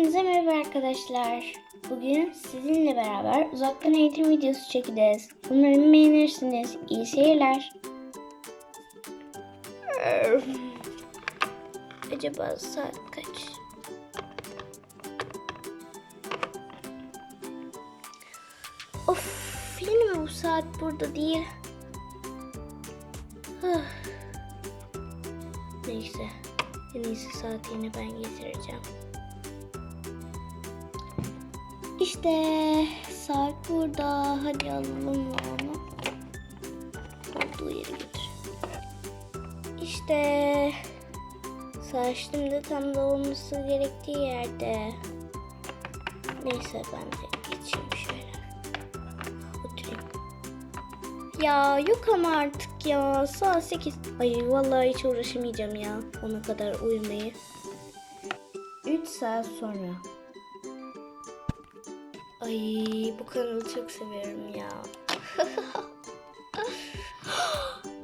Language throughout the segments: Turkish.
Hepinize merhaba arkadaşlar. Bugün sizinle beraber uzaktan eğitim videosu çekeceğiz. Umarım beğenirsiniz. İyi seyirler. Acaba saat kaç? Of, yine mi bu saat burada değil? Neyse, en iyisi saat yine ben getireceğim. İşte saat burada. Hadi alalım onu. Olduğu yere götür. İşte saat şimdi tam da olması gerektiği yerde. Neyse ben de geçeyim şöyle. Oturayım. Ya yok ama artık ya. Saat 8. Ay vallahi hiç uğraşamayacağım ya. Ona kadar uyumayı. 3 saat sonra. Ay bu kanalı çok seviyorum ya.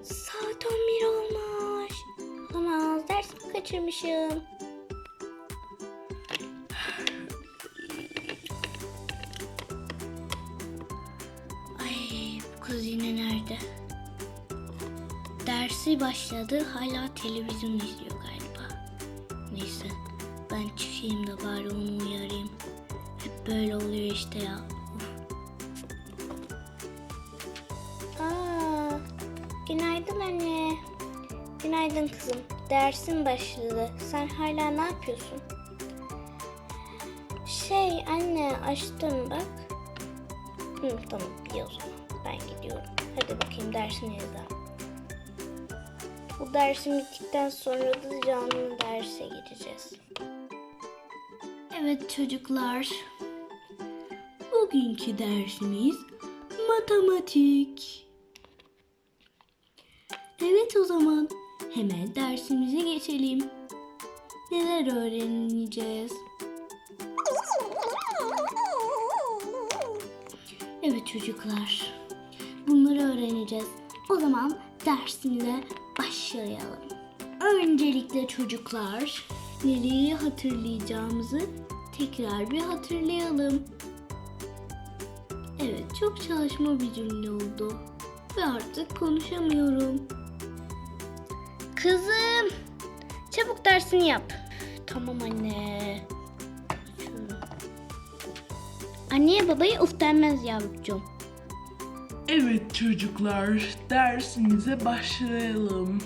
Saat 11 olmuş. Olamaz dersimi kaçırmışım. Ay bu kız yine nerede? Dersi başladı hala televizyon izliyor galiba. Neyse ben çıkayım da bari onu böyle oluyor işte ya. Aa, günaydın anne. Günaydın kızım. Dersin başladı. Sen hala ne yapıyorsun? Şey anne açtım bak. Hı, tamam iyi o zaman. Ben gidiyorum. Hadi bakayım dersin yazar. Bu dersim bittikten sonra da canlı derse gireceğiz. Evet çocuklar. Bugünkü dersimiz matematik. Evet o zaman hemen dersimize geçelim. Neler öğreneceğiz? Evet çocuklar. Bunları öğreneceğiz. O zaman dersimize başlayalım. Öncelikle çocuklar nereyi hatırlayacağımızı tekrar bir hatırlayalım. Evet çok çalışma bir cümle oldu. Ve artık konuşamıyorum. Kızım çabuk dersini yap. Tamam anne. Anneye babaya uf denmez yavrucuğum. Evet çocuklar, dersimize başlayalım.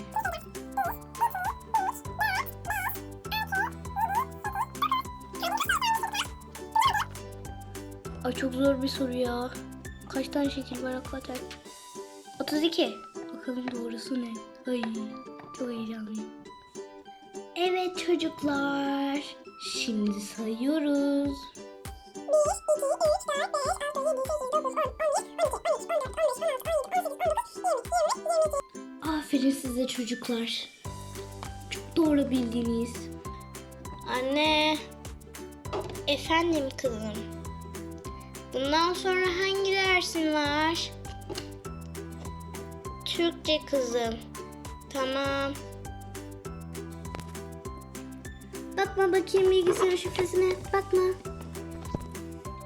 Ay çok zor bir soru ya. Kaç tane şekil var hakikaten? 32. Bakalım doğrusu ne? Ay çok heyecanlıyım. Evet çocuklar. Şimdi sayıyoruz. Aferin size çocuklar. Çok doğru bildiniz. Anne. Efendim kızım. Bundan sonra hangi dersin var? Türkçe kızım. Tamam. Bakma bakayım bilgisayar şifresine. Bakma.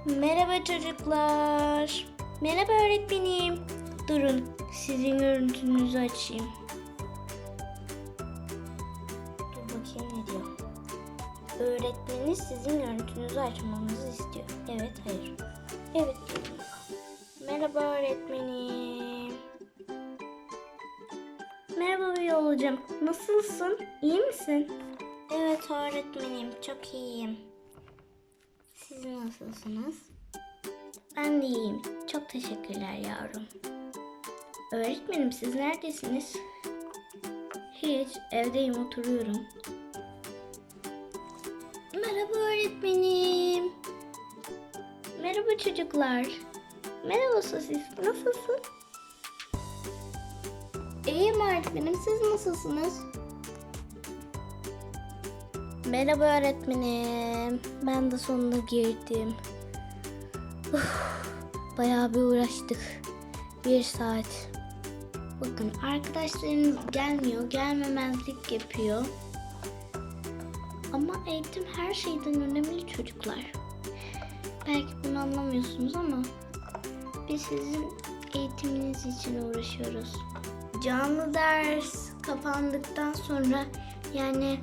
Merhaba çocuklar. Merhaba öğretmenim. Durun sizin görüntünüzü açayım. Dur bakayım ne diyor. Öğretmeniniz sizin görüntünüzü açmanızı istiyor. Evet, hayır. Evet. Merhaba öğretmenim. Merhaba bir olacağım. Nasılsın? İyi misin? Evet öğretmenim, çok iyiyim. Siz nasılsınız? Ben de iyiyim. Çok teşekkürler yavrum. Öğretmenim siz neredesiniz? Hiç, evdeyim oturuyorum. Merhaba öğretmenim. Merhaba çocuklar. Merhaba sosis. Nasılsın? İyiyim öğretmenim. Siz nasılsınız? Merhaba öğretmenim. Ben de sonunda girdim. Uf, bayağı bir uğraştık. Bir saat. Bakın arkadaşlarınız gelmiyor. Gelmemezlik yapıyor. Ama eğitim her şeyden önemli çocuklar. Belki bunu anlamıyorsunuz ama biz sizin eğitiminiz için uğraşıyoruz. Canlı ders kapandıktan sonra yani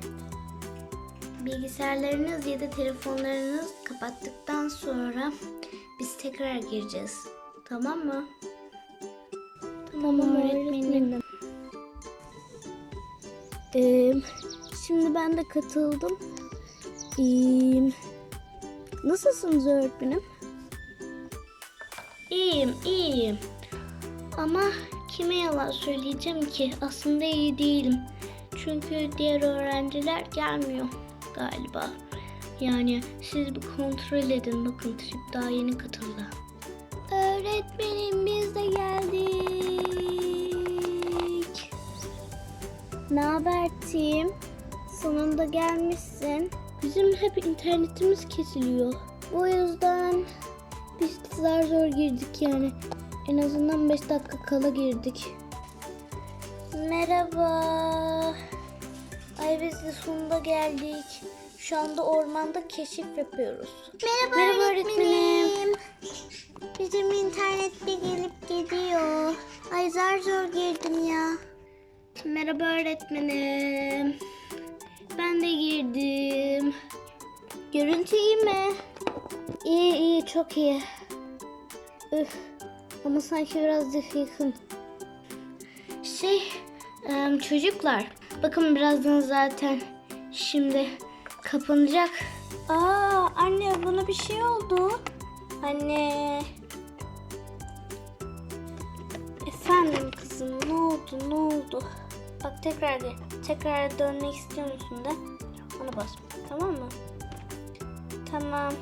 bilgisayarlarınız ya da telefonlarınız kapattıktan sonra biz tekrar gireceğiz. Tamam mı? Tamam, öğretmenim. Ee, şimdi ben de katıldım. Ee, nasılsınız öğretmenim? İyiyim, iyiyim. Ama kime yalan söyleyeceğim ki? Aslında iyi değilim. Çünkü diğer öğrenciler gelmiyor galiba. Yani siz bir kontrol edin. Bakın Trip daha yeni katıldı. Öğretmenim biz de geldik. Ne haber Tim? Sonunda gelmişsin. Bizim hep internetimiz kesiliyor. O yüzden biz zar zor girdik yani. En azından 5 dakika kala girdik. Merhaba. Ay biz de sonunda geldik. Şu anda ormanda keşif yapıyoruz. Merhaba, öğretmenim. Bizim internet bir gelip gidiyor. Ay zar zor girdim ya. Merhaba öğretmenim. Ben de girdim. Görüntü iyi mi? İyi iyi çok iyi. Üf, ama sanki biraz yakın. Şey çocuklar bakın birazdan zaten şimdi kapanacak. Aa anne bana bir şey oldu. Anne. Efendim kızım ne oldu ne oldu? Bak tekrar gel. Tekrar dönmek istiyor musun da? Ona bas. Tamam mı? Tamam.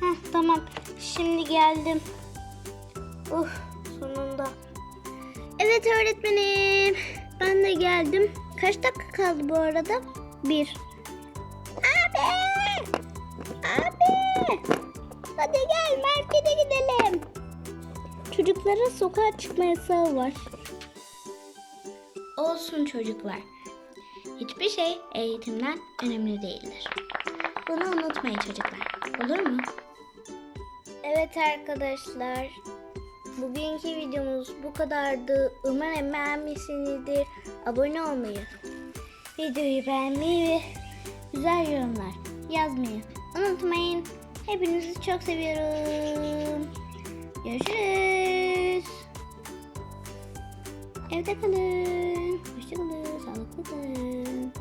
Heh tamam. Şimdi geldim. Uh sonunda. Evet öğretmenim. Ben de geldim. Kaç dakika kaldı bu arada? Bir. Abi! Abi! Hadi gel markete gidelim. Çocuklara sokağa çıkma yasağı var. Olsun çocuklar. Hiçbir şey eğitimden önemli değildir. Bunu unutmayın çocuklar. Olur mu? Evet arkadaşlar. Bugünkü videomuz bu kadardı. Umarım beğenmişsinizdir. Abone olmayı, videoyu beğenmeyi ve güzel yorumlar yazmayı unutmayın. Hepinizi çok seviyorum. Görüşürüz. Evde kalın. Hoşçakalın. Sağlıklı kalın.